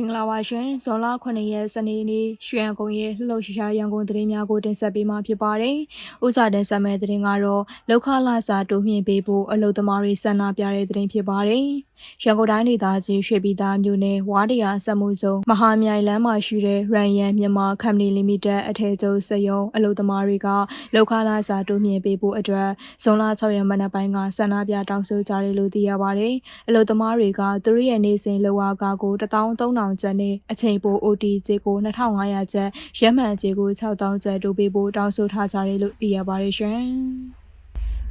္ဂလာပါရှင်ဇွန်လ9ရက်စနေနေ့ရွှေရန်ကုန်ရဲ့လှုပ်ရှားရန်ကုန်သတင်းများကိုတင်ဆက်ပေးမှာဖြစ်ပါတယ်။ဥစားတင်ဆက်မဲ့သတင်းကတော့လောက်ခလာစာတိုးမြင့်ပေးဖို့အလုသမားတွေဆန္ဒပြတဲ့သတင်းဖြစ်ပါတယ်။ ရန်ကုန်တိုင်းဒေသကြီးရွှေပြည်သားမြို့နယ်ဝါတရာစက်မှုဇုံမဟာမြိုင်လမ်းမှာရှိတဲ့ရန်ရန်မြန်မာကမ္ပဏီလီမိတက်အထည်ချုပ်စက်ရုံအလုပ်သမားတွေကလောက်ခလာစာတိုးမြင့်ပေးဖို့အတွက်ဇွန်လ6ရက်မနက်ပိုင်းကဆန္ဒပြတောင်းဆိုကြတယ်လို့သိရပါတယ်။အလုပ်သမားတွေကသူတို့ရဲ့နေစဉ်လောကကို13000ကျပ်နဲ့အချိန်ပို OT ကြေးကို2500ကျပ်ရမှန်ကြေးကို6000ကျပ်တိုးပေးဖို့တောင်းဆိုထားကြတယ်လို့သိရပါတယ်ရှင်။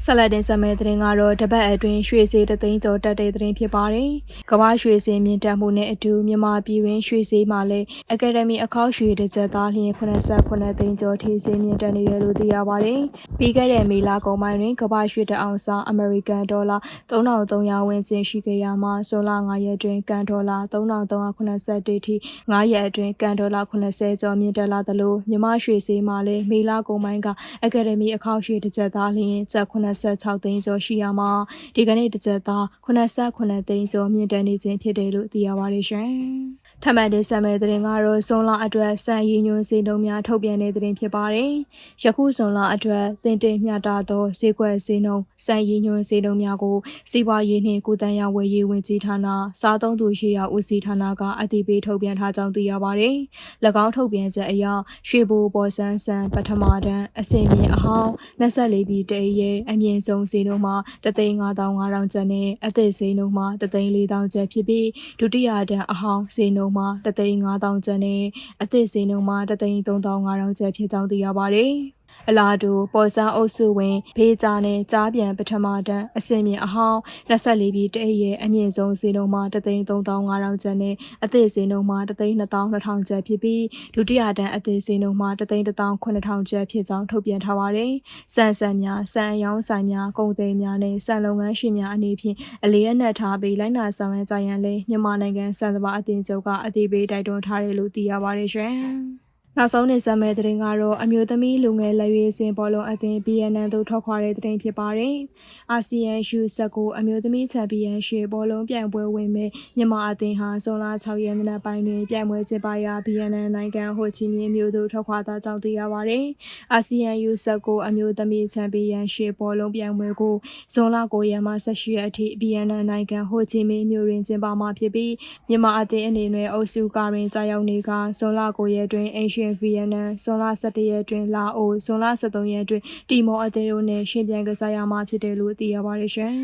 ဆက်လက်တင်ဆက်မယ့်သတင်းကတော့တပတ်အတွင်းရွှေစေးတသိန်းကျော်တက်တဲ့သတင်းဖြစ်ပါတယ်။ကမ္ဘာရွှေစေးမြင့်တက်မှုနဲ့အတူမြန်မာပြည်တွင်းရွှေစေးမှာလည်းအကယ်ဒမီအခောက်ရွှေတစ်ချက်သားလျင်89သိန်းကျော်ထိစေးမြင့်တက်နေတယ်လို့သိရပါတယ်။ပြီးခဲ့တဲ့မေလကုန်ပိုင်းတွင်ကမ္ဘာရွှေတအောင်စားအမေရိကန်ဒေါ်လာ3300ဝန်းကျင်ရှိခဲ့ရမှာဇွန်လ9ရက်တွင်ကန်ဒေါ်လာ3381ထိ9ရက်အတွင်းကန်ဒေါ်လာ80ကျော်မြင့်တက်လာသလိုမြန်မာရွှေစေးမှာလည်းမေလကုန်ပိုင်းကအကယ်ဒမီအခောက်ရွှေတစ်ချက်သားလျင်ချက်86သိန်းကျော်ရှိရမှာဒီကနေ့တစ်ချက်သား89သိန်းကျော်မြင့်တက်နေခြင်းဖြစ်တယ်လို့သိရပါတယ်ရှင်။ ထပ်မံတင်ဆက်မယ့်သတင်းကတော့ဇွန်လအတွက်စံရည်ညွှန်းစည်းနှုန်းများထုတ်ပြန်တဲ့သတင်းဖြစ်ပါတယ်။ယခုဇွန်လအတွက်တင်တင်မျှတသောဈေးကွက်စည်းနှုန်းစံရည်ညွှန်းစည်းနှုန်းများကိုစီးပွားရေးနှင့်ကုသရေးဝယ်ရေးဝန်ကြီးဌာနစားသုံးသူရှိရာဦးစီးဌာနကအတည်ပြုထုတ်ပြန်ထားကြောင်းသိရပါတယ်။၎င်းထုတ်ပြန်ချက်အရရွှေဘိုပေါ်ဆန်းဆန်ပထမတန်းအစင်မြင့်အဟောင်း24ပြည်တည်းရဲ့အမြင့်ဆုံးဈေးနှုန်းမှာ3,5500ကျပ်နဲ့အသစ်ဈေးနှုန်းမှာ3,4000ကျပ်ဖြစ်ပြီးဒုတိယတန်းအဟောင်းဈေးနှုန်းမှာ3,5000ကျပ်နဲ့အသစ်ဈေးနှုန်းမှာ3,3500ကျပ်ဖြစ်ကြောင်းသိရပါတယ်။ အလားတူပေါ်ဆန်းအုပ်စုဝင်ဖေးကြားနဲ့ကြားပြန်ပထမတန်းအစင်မြင့်အဟောင်း24ပြည်တည်းရဲ့အမြင့်ဆုံးဈေးနှုန်းမှာ3,3500ကျပ်နဲ့အသစ်ဈေးနှုန်းမှာ3,200ကျပ်ဖြစ်ပြီးဒုတိယတန်းအသစ်ဈေးနှုန်းမှာ3,900ကျပ်ဖြစ်ကြောင်းထုတ်ပြန်ထားပါတယ်။စံစံများစံအယောင်းဆိုင်များကုန်သည်များနဲ့စံလုပ်ငန်းရှင်များအနေဖြင့်အလေးအနက်ထားပြီးလိုက်နာဆောင်ရွက်ကြရန်လဲမြန်မာနိုင်ငံစံစပါအသင်းချုပ်ကအတည်ပြုတိုက်တွန်းထားတယ်လို့သိရပါတယ်ရှင်။ နောက်ဆုံးနေဆက်မဲ့တဲ့တင်ကတော့အမျိုးသမီးလူငယ်လက်ရွေးစင်ဘောလုံးအသင်း BNN သို့ထွက်ခွာတဲ့တင်ဖြစ်ပါတယ်။အာဆီယံ U19 အမျိုးသမီးချန်ပီယံရှစ်ဘောလုံးပြိုင်ပွဲဝင်မဲ့မြန်မာအသင်းဟာဇွန်လ6ရက်နေ့ပိုင်းတွင်ပြိုင်ပွဲကျင်းပရာ BNN နိုင်ငံဟိုချီမင်းမြို့သို့ထွက်ခွာသွားကြောင်းသိရပါတယ်။အာဆီယံ U19 အမျိုးသမီးချန်ပီယံရှစ်ဘောလုံးပြိုင်ပွဲကိုဇွန်လ9ရက်မှ18ရက်အထိ BNN နိုင်ငံဟိုချီမင်းမြို့တွင်ကျင်းပမှာဖြစ်ပြီးမြန်မာအသင်းအနေနဲ့အုပ်စုကာရင်ကြာရောက်နေကဇွန်လ9ရက်တွင်အင်ရှင်ဗီယက်နမ်ဇွန်လ17ရက်တွင်လာအိုဇွန်လ23ရက်တွင်တီမောအသင်းတို့နဲ့ရှင်ပြန်ကစားရမှာဖြစ်တယ်လို့သိရပါတယ်ရှင်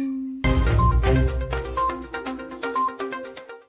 ။